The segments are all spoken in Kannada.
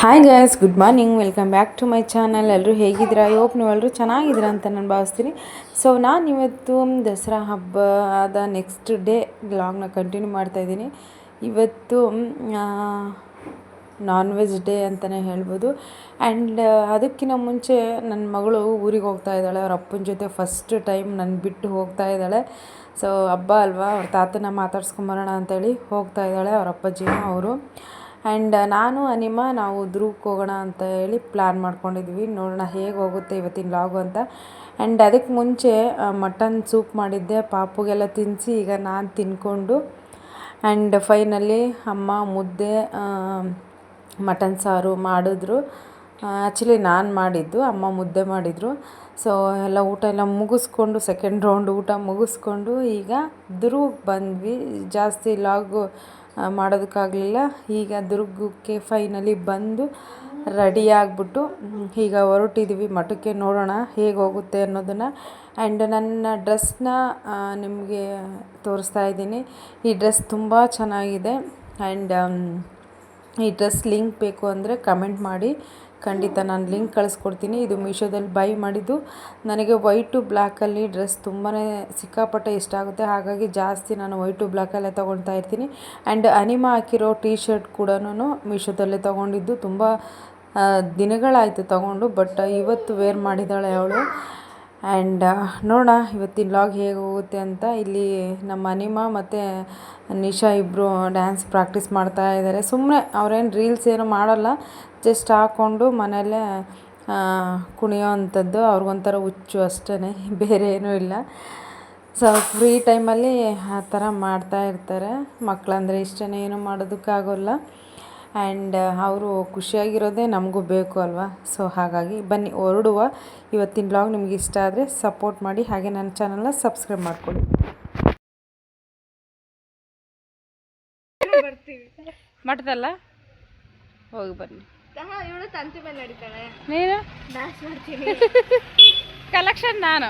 Hi guys good morning welcome back to my channel ಎಲ್ಲರೂ ಹೇಗಿದ್ದೀರಾ? ಹೋಪ್ ನೀವೆಲ್ಲರೂ ಚೆನ್ನಾಗಿದ್ದೀರಾ ಅಂತ ನಾನು ಭಾವಿಸ್ತೀನಿ. ಸೊ ನಾನು ಇವತ್ತು ದಸರಾ ಆದ ನೆಕ್ಸ್ಟ್ ಡೇ ಬ್ಲಾಗ್ನ ಕಂಟಿನ್ಯೂ ಮಾಡ್ತಾಯಿದ್ದೀನಿ ಇವತ್ತು ನಾನ್ ವೆಜ್ ಡೇ ಅಂತಲೇ ಹೇಳ್ಬೋದು. ಆ್ಯಂಡ್ ಅದಕ್ಕಿಂತ ಮುಂಚೆ ನನ್ನ ಮಗಳು ಊರಿಗೆ ಹೋಗ್ತಾ ಇದ್ದಾಳೆ. ಅವ್ರ ಅಪ್ಪನ ಜೊತೆ ಫಸ್ಟ್ ಟೈಮ್ ನನ್ನ ಬಿಟ್ಟು ಹೋಗ್ತಾ ಇದ್ದಾಳೆ. ಸೊ ಹಬ್ಬ ಅಲ್ವಾ? ಅವ್ರ ತಾತನ ಮಾತಾಡ್ಸ್ಕೊಂಬರೋಣ ಅಂತೇಳಿ ಹೋಗ್ತಾ ಇದ್ದಾಳೆ. ಅವ್ರ ಅಪ್ಪಾಜಿನ ಅವರು. ಆ್ಯಂಡ್ ನಾನು, ಅನಿಮ, ನಾವು ದುರ್ಗಕ್ಕೆ ಹೋಗೋಣ ಅಂತ ಹೇಳಿ ಪ್ಲ್ಯಾನ್ ಮಾಡ್ಕೊಂಡಿದ್ವಿ. ನೋಡೋಣ ಹೇಗೆ ಹೋಗುತ್ತೆ ಇವತ್ತಿನ ಲಾಗು ಅಂತ. ಆ್ಯಂಡ್ ಅದಕ್ಕೆ ಮುಂಚೆ ಮಟನ್ ಸೂಪ್ ಮಾಡಿದ್ದೆ. ಪಾಪುಗೆಲ್ಲ ತಿನ್ನಿಸಿ ಈಗ ನಾನು ತಿನ್ಕೊಂಡು ಆ್ಯಂಡ್ ಫೈನಲಿ ಅಮ್ಮ ಮುದ್ದೆ ಮಟನ್ ಸಾರು ಮಾಡಿದ್ರು. ಆ್ಯಕ್ಚುಲಿ ನಾನು ಮಾಡಿದ್ದು, ಅಮ್ಮ ಮುದ್ದೆ ಮಾಡಿದರು. ಸೊ ಎಲ್ಲ ಊಟ ಎಲ್ಲ ಮುಗಿಸ್ಕೊಂಡು ಸೆಕೆಂಡ್ ರೌಂಡ್ ಊಟ ಮುಗಿಸ್ಕೊಂಡು ಈಗ ದುರ್ಗಕ್ಕೆ ಬಂದ್ವಿ. ಜಾಸ್ತಿ ಲಾಗು ಮಾಡೋದಕ್ಕಾಗಲಿಲ್ಲ. ಈಗ ದುರ್ಗಕ್ಕೆ ಫೈನಲಿ ಬಂದು ರೆಡಿ ಆಗಿಬಿಟ್ಟು ಈಗ ಹೊರಟಿದ್ದೀವಿ ಮಠಕ್ಕೆ ನೋಡೋಣ ಹೇಗೆ ಹೋಗುತ್ತೆ ಅನ್ನೋದನ್ನು. ಆ್ಯಂಡ್ ನನ್ನ ಡ್ರೆಸ್ನ ನಿಮಗೆ ತೋರಿಸ್ತಾ ಇದ್ದೀನಿ. ಈ ಡ್ರೆಸ್ ತುಂಬ ಚೆನ್ನಾಗಿದೆ. ಆ್ಯಂಡ್ ಈ ಡ್ರೆಸ್ ಲಿಂಕ್ ಬೇಕು ಅಂದರೆ ಕಮೆಂಟ್ ಮಾಡಿ. ಖಂಡಿತ ನಾನು ಲಿಂಕ್ ಕಳಿಸ್ಕೊಡ್ತೀನಿ. ಇದು ಮೀಶೋದಲ್ಲಿ ಬೈ ಮಾಡಿದ್ದು. ನನಗೆ ವೈಟು ಬ್ಲ್ಯಾಕಲ್ಲಿ ಡ್ರೆಸ್ ತುಂಬಾ ಸಿಕ್ಕಾಪಟ್ಟೆ ಇಷ್ಟ ಆಗುತ್ತೆ. ಹಾಗಾಗಿ ಜಾಸ್ತಿ ನಾನು ವೈಟು ಬ್ಲ್ಯಾಕಲ್ಲೇ ತೊಗೊಳ್ತಾ ಇರ್ತೀನಿ. ಆ್ಯಂಡ್ ಅನಿಮ ಹಾಕಿರೋ ಟೀ ಶರ್ಟ್ ಕೂಡ ಮೀಶೋದಲ್ಲೇ ತೊಗೊಂಡಿದ್ದು. ತುಂಬ ದಿನಗಳಾಯಿತು ತೊಗೊಂಡು, ಬಟ್ ಇವತ್ತು ವೇರ್ ಮಾಡಿದ್ದಾಳೆ ಅವಳು. ಆ್ಯಂಡ್ ನೋಡೋಣ, ಇವತ್ತಿನ ಲಾಗ್ ಹೇಗೆ ಹೋಗುತ್ತೆ ಅಂತ. ಇಲ್ಲಿ ನಮ್ಮ ಅನಿಮ ಮತ್ತು ನಿಶಾ ಇಬ್ಬರು ಡ್ಯಾನ್ಸ್ ಪ್ರಾಕ್ಟೀಸ್ ಮಾಡ್ತಾ ಇದ್ದಾರೆ ಸುಮ್ಮನೆ ಅವ್ರೇನು ರೀಲ್ಸ್ ಏನು ಮಾಡಲ್ಲ ಜಸ್ಟ್ ಹಾಕ್ಕೊಂಡು ಮನೆಯಲ್ಲೇ ಕುಣಿಯೋ ಅಂಥದ್ದು ಅವ್ರಿಗೊಂಥರ ಹುಚ್ಚು ಅಷ್ಟೇ ಬೇರೆ ಏನೂ ಇಲ್ಲ. ಸೊ ಫ್ರೀ ಟೈಮಲ್ಲಿ ಆ ಥರ ಮಾಡ್ತಾ ಇರ್ತಾರೆ. ಮಕ್ಕಳಂದರೆ ಇಷ್ಟನೇ ಏನೂ ಮಾಡೋದಕ್ಕಾಗೋಲ್ಲ. ಆ್ಯಂಡ್ ಅವರು ಖುಷಿಯಾಗಿರೋದೇ ನಮಗೂ ಬೇಕು ಅಲ್ವಾ? ಸೊ ಹಾಗಾಗಿ ಬನ್ನಿ ಹೊರಡುವ ಇವತ್ತಿನ ಬ್ಲಾಗ್ ನಿಮ್ಗೆ ಇಷ್ಟ ಆದರೆ ಸಪೋರ್ಟ್ ಮಾಡಿ ಹಾಗೆ ನನ್ನ ಚಾನಲ್ನ ಸಬ್ಸ್ಕ್ರೈಬ್ ಮಾಡ್ಕೊಳ್ಳಿ. ಮಠದಲ್ಲ? ಹೋಗಿ ಬನ್ನಿ. ಇವಳು ತಂತಿ ಮೇಲೆ ನಡೀತಾಳೆ. ನೀನು? ಡ್ಯಾನ್ಸ್ ಮಾಡ್ತೀನಿ. ಕಲೆಕ್ಷನ್ ನಾನು.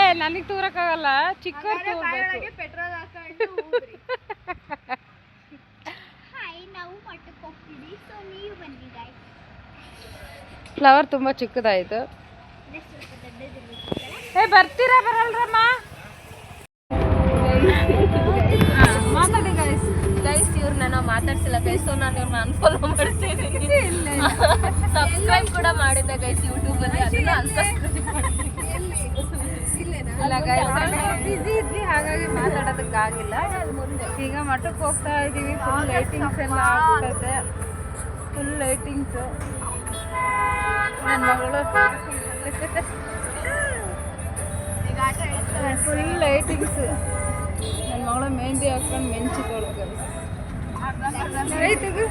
ಏ ನನಗೆ ತೂರಕ್ಕಾಗಲ್ಲ. ಚಿಕ್ಕವ್ರು ತೂರ್ಬೇಕು. ಪೆಟ್ರೋಲ್ ನಾವು ನೀವು ಫ್ಲವರ್ ತುಂಬ ಚಿಕ್ಕದಾಯಿತು. ಏ ಬರ್ತೀರಾ ಬರಲ್ರಮ್ಮ? ಮಾತಾಡಿ ಗೈಸ್ ಗೈಸ್ ಇವ್ರನ್ನ ನಾನು ಮಾತಾಡ್ಸಿಲ್ಲ ಗೈಸ್ ಸೊ ನಾನು ಇವ್ರನ್ನ ಅನ್ಫಾಲೋ ಮಾಡ್ತೀನಿ ಸಬ್ಸ್ಕ್ರೈಬ್ ಕೂಡ ಮಾಡಿದ್ದೆ ಗೈಸ್ ಯೂಟ್ಯೂಬ್ ಅಲ್ಲಿ. ಅದನ್ನ ಅನ್ಸಬ್ಸ್ಕ್ರೈಬ್ ಇಲ್ಲ ಬಿಸಿ ಇದ್ವಿ ಹಾಗಾಗಿ ಮಾತಾಡೋದಕ್ಕಾಗಿಲ್ಲ ಈಗ ಮಠಕ್ಕೆ ಹೋಗ್ತಾ ಇದ್ದೀವಿ ಫುಲ್ ಲೈಟಿಂಗ್ಸ್ ಎಲ್ಲ ಆಗ್ಬಿಟ್ಟೈತೆ ಫುಲ್ ಲೈಟಿಂಗ್ಸ್ ನನ್ನ ಮಗಳು. ಫುಲ್ ಲೈಟಿಂಗ್ಸ್ ನನ್ನ ಮಗಳು ಮೆಹಂದಿ ಹಾಕೊಂಡು ಮೆಂಚಿದಳು ರೈತಗೂ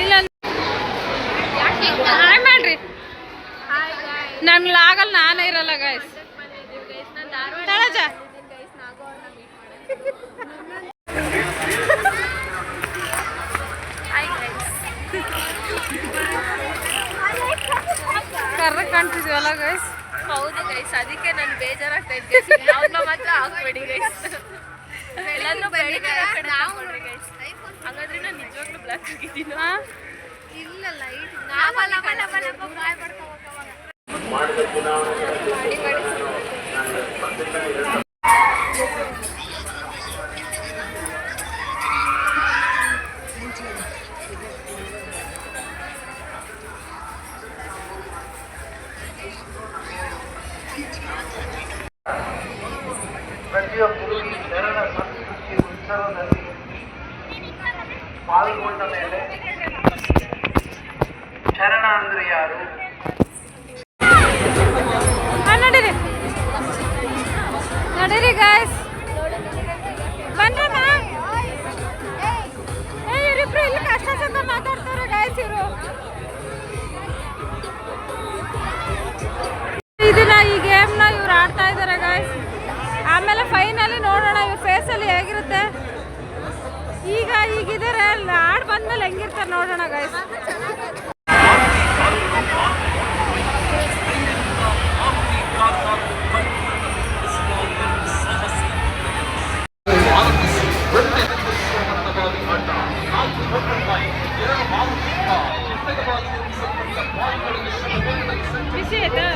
ಇಲ್ಲ ಹಾಯ್ ಮಾಡ್ರಿ ನನ್ಗೆ ಆಗಲ್ಲ ನಾನೇ ಇರಲ್ಲ ಗೈಸ್ ತಳಜ ಕರ್ರ ಕಾಣ್ತಿದ್ವಲ್ಲ ಗೈಸ್ ಹೌದು ಗೈಸ್ ಅದಕ್ಕೆ ನಾನು ಮಾತ್ರ ಹಾಕ್ಬೇಡಿ ಹಾಗಾದ್ರೆ ನಾನು ನಿಜವಾಗ್ಲೂ ಬ್ಲಾಕ್ ಇಲ್ಲ ಲೈಟ್ ಬಲ ಬಲ ಸಿಗಿದಾರೆ ಅಲ್ಲಿ ಆಡ್ ಬಂದ್ಮೇಲೆ ಹೆಂಗಿರ್ತಾರೆ ನೋಡೋಣ ಗೈಸ್ ಬಿಸಿ ಆಯ್ತಾ?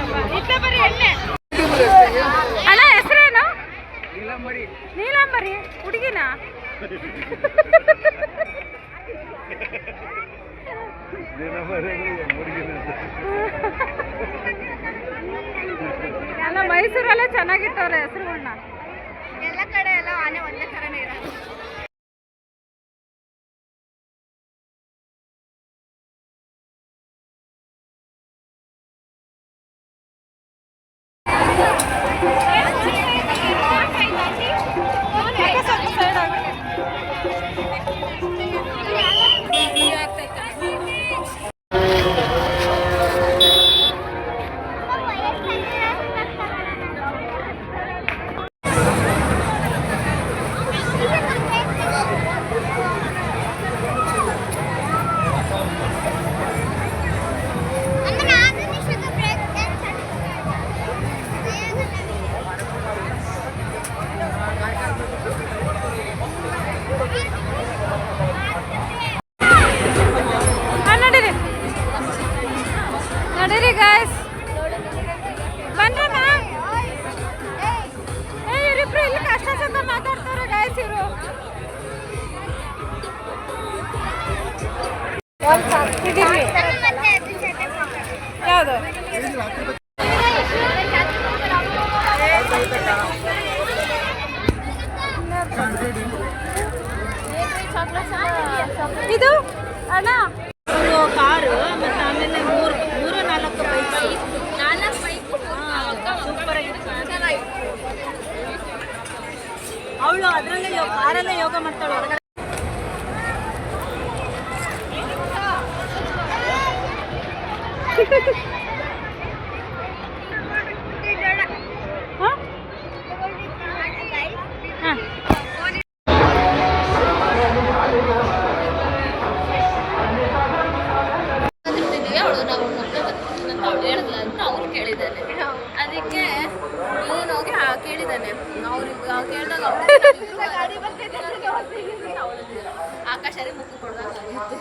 ಯೋಗ ಮಾಡ್ತಾಳೆ ಅದಕ್ಕೆ ಇವನು ಕೇಳಿದ್ದಾನೆ. ಅವ್ರಿಗೆ ಕೇಳಿದಾಗ ಬೇಕಾದ್ರೆ ಮುಖ ಕೊಡಬೇಕಾಗುತ್ತೆ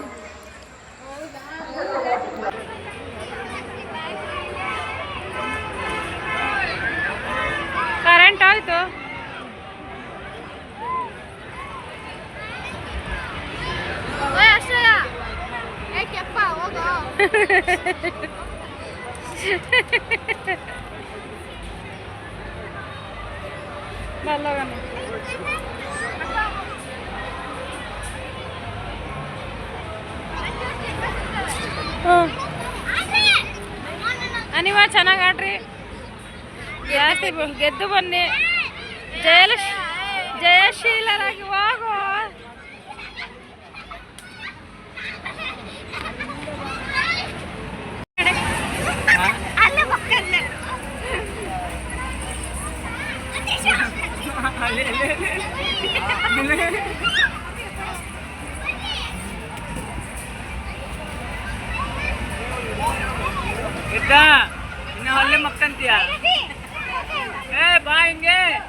ಕರೆಂಟ್ ಆಯಿತು. ಅನಿವಾ ಚೆನ್ನಾಗಿ ಆಡ್ರಿ ಜಾಸ್ತಿ ಗೆದ್ದು ಬನ್ನಿ ಜಯ ಜಯಶೀಲರಾಗಿ ಹೋಗೋ ಅಲ್ಲೇ दिया ए भाएँगे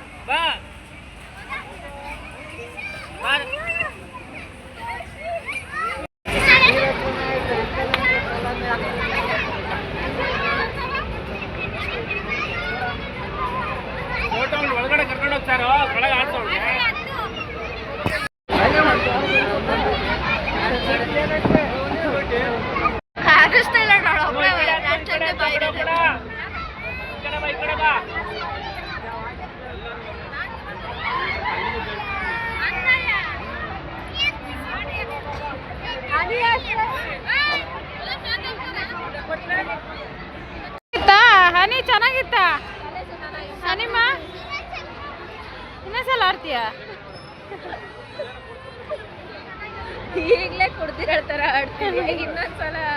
Ay, gitna sa lahat.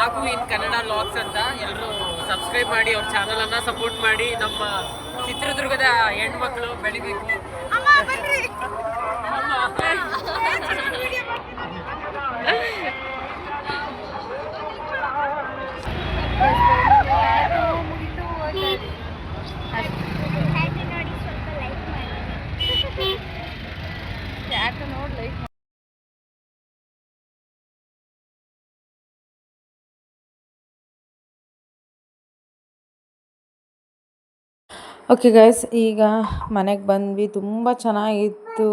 Nagu in Kannada vlogs ಅಂತ ಎಲ್ಲರೂ ಸಬ್ಸ್ಕ್ರೈಬ್ ಮಾಡಿ ಅವ್ರ ಚಾನಲನ್ನು ಸಪೋರ್ಟ್ ಮಾಡಿ ನಮ್ಮ ಚಿತ್ರದುರ್ಗದ ಹೆಣ್ಮಕ್ಳು ಬೆಳಿಬೇಕು. ಓಕೆ ಗೈಸ್ ಈಗ ಮನೆಗೆ ಬಂದ್ವಿ. ತುಂಬ ಚೆನ್ನಾಗಿತ್ತು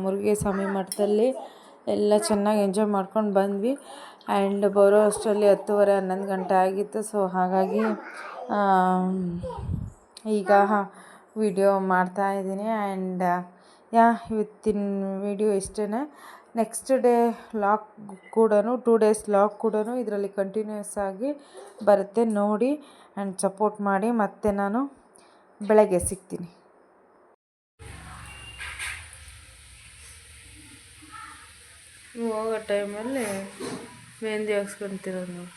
ಮುರುಗೆ ಸ್ವಾಮಿ ಮಠದಲ್ಲಿ. ಎಲ್ಲ ಚೆನ್ನಾಗಿ ಎಂಜಾಯ್ ಮಾಡ್ಕೊಂಡು ಬಂದ್ವಿ. ಆ್ಯಂಡ್ ಬರೋ ಅಷ್ಟರಲ್ಲಿ ಹತ್ತುವರೆ, ಹನ್ನೊಂದು ಗಂಟೆ ಆಗಿತ್ತು. ಸೊ ಹಾಗಾಗಿ ಈಗ ವಿಡಿಯೋ ಮಾಡ್ತಾ ಇದ್ದೀನಿ. ಆ್ಯಂಡ್ ಯಾ, ಇವತ್ತಿನ ವಿಡಿಯೋ ಇಷ್ಟೇ ನೆಕ್ಸ್ಟ್ ಡೇ ಲಾಕ್ ಕೂಡ ಟೂ ಡೇಸ್ ಲಾಕ್ ಕೂಡ ಇದರಲ್ಲಿ ಕಂಟಿನ್ಯೂಸ್ ಆಗಿ ಬರುತ್ತೆ. ನೋಡಿ ಆ್ಯಂಡ್ ಸಪೋರ್ಟ್ ಮಾಡಿ. ಮತ್ತೆ ನಾನು ಬೆಳಗ್ಗೆ ಸಿಗ್ತೀನಿ ಹೋಗೋ ಟೈಮಲ್ಲಿ ಮೆಹಂದಿ ಹಾಕ್ಸ್ಕೊಂತಿರೋದು ನಾವು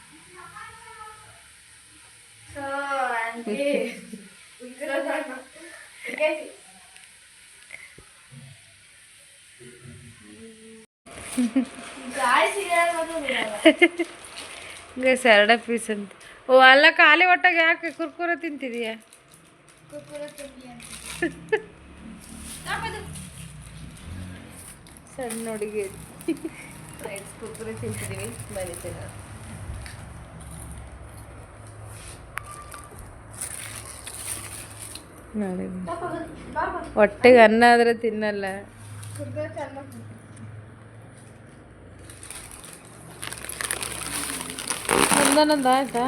ಗೈಸ್ ಎರಡೇ ಪೀಸ್ ಅಂತ ಓ ಅಲ್ಲ ಖಾಲಿ ಹೊಟ್ಟೆಗೆ ಯಾಕೆ ಕುರ್ಕುರೆ ತಿಂತಿದೀಯ ಸಣ್ಣ ಹುಡುಗಿ. ಕುರ್ಕುರೆ ತಿಂತಿದ್ದೀವಿ ಮರಿತೀನ ನೋಡಿ. ಹೊಟ್ಟೆಗೆ ಅನ್ನ ಆದ್ರೆ ತಿನ್ನಲ್ಲ. ಒಂದೊಂದೊಂದು ಆಯ್ತಾ?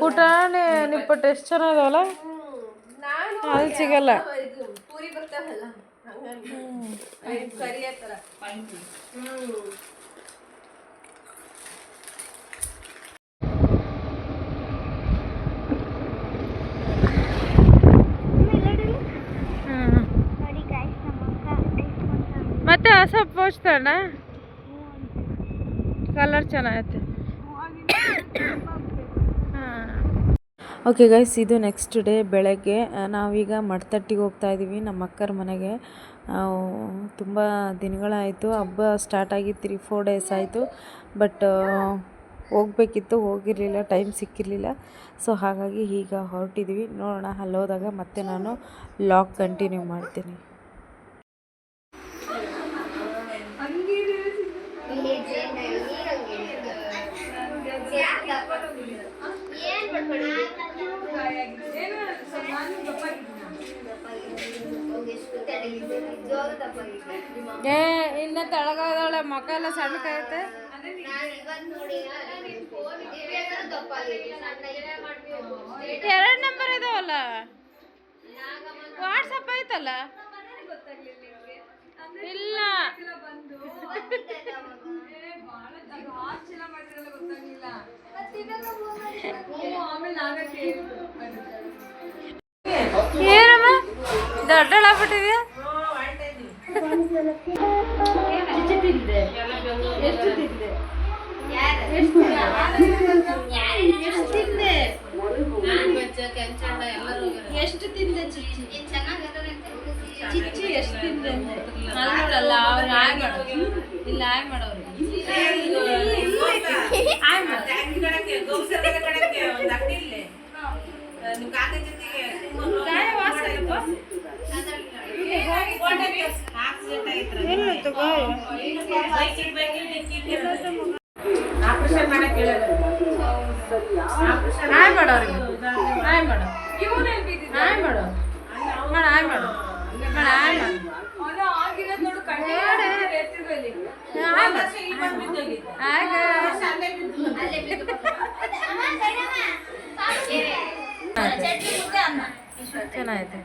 ಪುಟಾಣಿ ನಿಪ್ಪಟ್ಟು ಎಷ್ಟು ಚೆನ್ನಾಗಲ್ಲ? ಅಲ್ಲಿ ಸಿಗಲ್ಲ. ಮತ್ತೆ ಹೊಸ ಪೋಚ್ತಾಣ ಕಲರ್ ಚೆನ್ನಾಗೈತೆ. ಓಕೆ ಗೈಸ್ ಇದು ನೆಕ್ಸ್ಟ್ ಡೇ ಬೆಳಗ್ಗೆ. ನಾವೀಗ ಮಡ್ತಟ್ಟಿಗೆ ಹೋಗ್ತಾ ಇದ್ದೀವಿ ನಮ್ಮ ಅಕ್ಕರ ಮನೆಗೆ. ತುಂಬ ದಿನಗಳಾಯಿತು. ಹಬ್ಬ ಸ್ಟಾರ್ಟ್ ಆಗಿ ತ್ರೀ ಫೋರ್ ಡೇಸ್ ಆಯಿತು. ಬಟ್ ಹೋಗ್ಬೇಕಿತ್ತು, ಹೋಗಿರಲಿಲ್ಲ ಟೈಮ್ ಸಿಕ್ಕಿರಲಿಲ್ಲ. ಸೊ ಹಾಗಾಗಿ ಈಗ ಹೊರಟಿದ್ವಿ. ನೋಡೋಣ ಅಲ್ಲಿ ಹೋದಾಗ ಮತ್ತೆ ನಾನು ಲಾಗ್ ಕಂಟಿನ್ಯೂ ಮಾಡ್ತೀನಿ. ಏ ಇನ್ನ ತಳಗದವಳೆ ಮಕ್ಕ ಎಲ್ಲ ಸಣ್ಣಕೈತೆ ಎರಡು ನಂಬರ್ ಇದಾವಲ್ಲ? ವಾಟ್ಸಪ್ ಐತಲ್ಲ? ಇಲ್ಲ. ಏನಮ್ಮ? ದೊಡ್ಡಳಾಗ್ಬಿಟ್ಟಿದ್ಯಾ? ಎಷ್ಟು ತಿಂದೆ ಚಿಚ್ಚಿ ಚಿಚ್ಚಿ ಎಷ್ಟು ತಿಂದೆ ಅಲ್ಲ ಅವ್ರು ಹಾಯ್ ಮಾಡೋರು ಇಲ್ಲ ಹಾಯ್ ಮಾಡೋರು ಹಾಯ್ ಮಾಡೋರು ವಾಸ ಇಲ್ವಾ? ಹಾಯ್ ಆಯ್ ಹಾಯ್ ಮಾಡು. ಹಾಯ್ ಮಾಡು. ಮಾಡು ಹಾಯ್ ಮಾಡು. ಮಾಡು ಹಾಯ್ ಮಾಡು. ಹಾಯ್ ಮಾಡು. ಹಾಯ್ ಚೆನ್ನಾಗೈತೆ.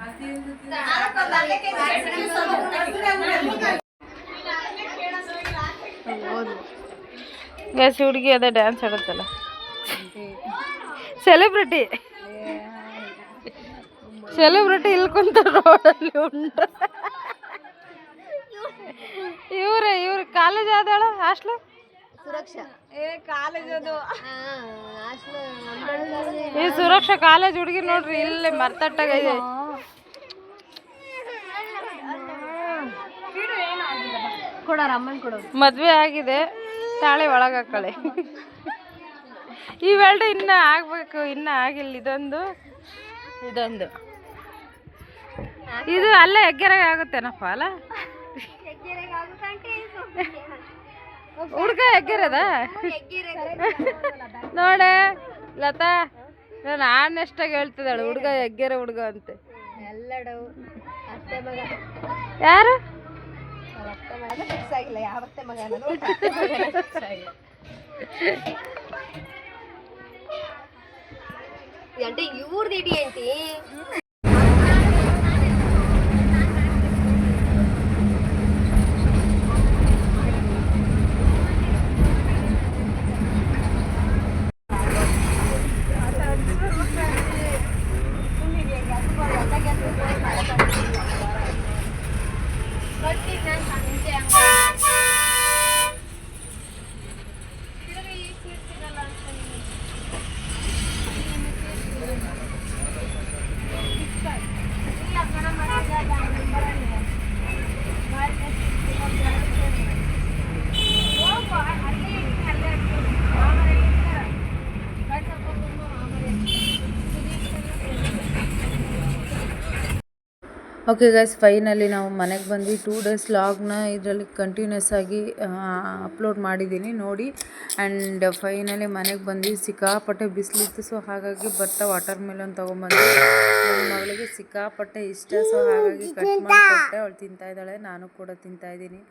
ಗಸ್ ಹುಡುಗಿ ಅದೇ ಡ್ಯಾನ್ಸ್ ಆಡುತ್ತಲ್ಲ? ಸೆಲೆಬ್ರಿಟಿ ಸೆಲೆಬ್ರಿಟಿ ಇಲ್ಲಿ ಕುಂತ ರೋಡಲ್ಲಿ ಉಂಟ ಇವ್ರೆ ಇವ್ರ ಕಾಲೇಜ್ ಆದಾಳ ಹಾಸ್ಟ್ಲು ಸುರಕ್ಷಾ. ಏ ಕಾಲೇಜ್ ಅದು. ಹಾಸ್ಟೆಲ್ ಈ ಸುರಕ್ಷಾ ಕಾಲೇಜ್ ಹುಡುಗಿ ನೋಡ್ರಿ ಇಲ್ಲಿ ಮರ್ತಟ್ಟಾಗ ಇದೆ ಕೊಡೋರ ಅಮ್ಮನ್ ಕೊಡೋರು ಮದ್ವೆ ಆಗಿದೆ ತಾಳೆ ಒಳಗೆ ಈ ಇವೆರಡು ಇನ್ನ ಆಗ್ಬೇಕು ಇನ್ನ ಆಗಿಲ್ಲ ಇದೊಂದು. ಇದೊಂದು. ಇದು ಅಲ್ಲೇ ಹೆಗ್ಗೆರೆಗೆ ಆಗುತ್ತೇನಪ್ಪ ಅಲ್ಲ? ಹುಡ್ಗ ಎಗ್ಗಿರದ ನೋಡ, ಲತಾ ನಾನು ಆನೆಷ್ಟಾಗಿ ಹೇಳ್ತಿದ್ದಾಳೆ, ಹುಡ್ಗ ಎಗ್ಗಿರ ಹುಡ್ಗ ಅಂತ. ಯಾರು? ಅತ್ತೆ ಮಗ ಫಿಕ್ಸ್ ಆಗಿಲ್ಲ 订单，把您电。ಓಕೆ ಗೈಸ್ ಫೈನಲಿ ನಾವು ಮನೆಗೆ ಬಂದು ಟೂ ಡೇಸ್ ಲಾಗ್ನ ಇದರಲ್ಲಿ ಕಂಟಿನ್ಯೂಸ್ ಆಗಿ ಅಪ್ಲೋಡ್ ಮಾಡಿದ್ದೀನಿ ನೋಡಿ. ಆ್ಯಂಡ್ ಫೈನಲಿ ಮನೆಗೆ ಬಂದು ಸಿಕ್ಕಾಪಟ್ಟೆ ಬಿಸಿಲಿತ್ತು ಸೊ ಹಾಗಾಗಿ ಬರ್ತಾ ವಾಟರ್ ಮೆಲನ್ ತೊಗೊಂಬಂದು ನನ್ನ ಮಗಳಿಗೆ ಸಿಕ್ಕಾಪಟ್ಟೆ ಇಷ್ಟ ಸೊ ಹಾಗಾಗಿ ಕಟ್ ಮಾಡಿಕೊಟ್ಟೆ. ಅವಳು ತಿಂತಾ ಇದ್ದಾಳೆ ನಾನು ಕೂಡ ತಿಂತಾ ಇದ್ದೀನಿ.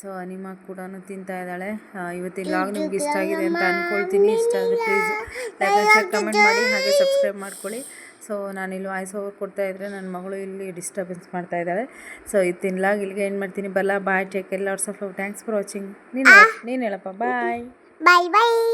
ಸೊ ಅನಿಮಾ ಕೂಡ ತಿಂತಾ ಇದ್ದಾಳೆ. ಇವತ್ತಿನ ಲಾಗ್ ನಿಮ್ಗೆ ಇಷ್ಟ ಆಗಿದೆ ಅಂತ ಅಂದ್ಕೊಳ್ತೀನಿ ಇಷ್ಟ ಆದರೆ ಪ್ಲೀಸ್ ಲೈಕ್ ಕಮೆಂಟ್ ಮಾಡಿ ಹಾಗೆ ಸಬ್ಸ್ಕ್ರೈಬ್ ಮಾಡ್ಕೊಳ್ಳಿ. ಸೊ ನಾನಿಲ್ಲಿ ವಾಯ್ಸ್ ಓವರ್ ಕೊಡ್ತಾ ಇದ್ದರೆ ನನ್ನ ಮಗಳು ಇಲ್ಲಿ ಡಿಸ್ಟರ್ಬೆನ್ಸ್ ಮಾಡ್ತಾ ಇದ್ದಾಳೆ. ಸೊ ಇದು ತಿನ್ಲಾಗ ಇಲ್ಲಿಗೆ ಏನು ಮಾಡ್ತೀನಿ. ಬಲ್ಲ ಬಾಯ್ ಟೇಕ್ ಎಲ್ಲ ಆಫ್ ಥ್ಯಾಂಕ್ಸ್ ಫಾರ್ ವಾಚಿಂಗ್ ನೀನು ನೀನು ಹೇಳಪ್ಪ. ಬಾಯ್ ಬಾಯ್ ಬಾಯ್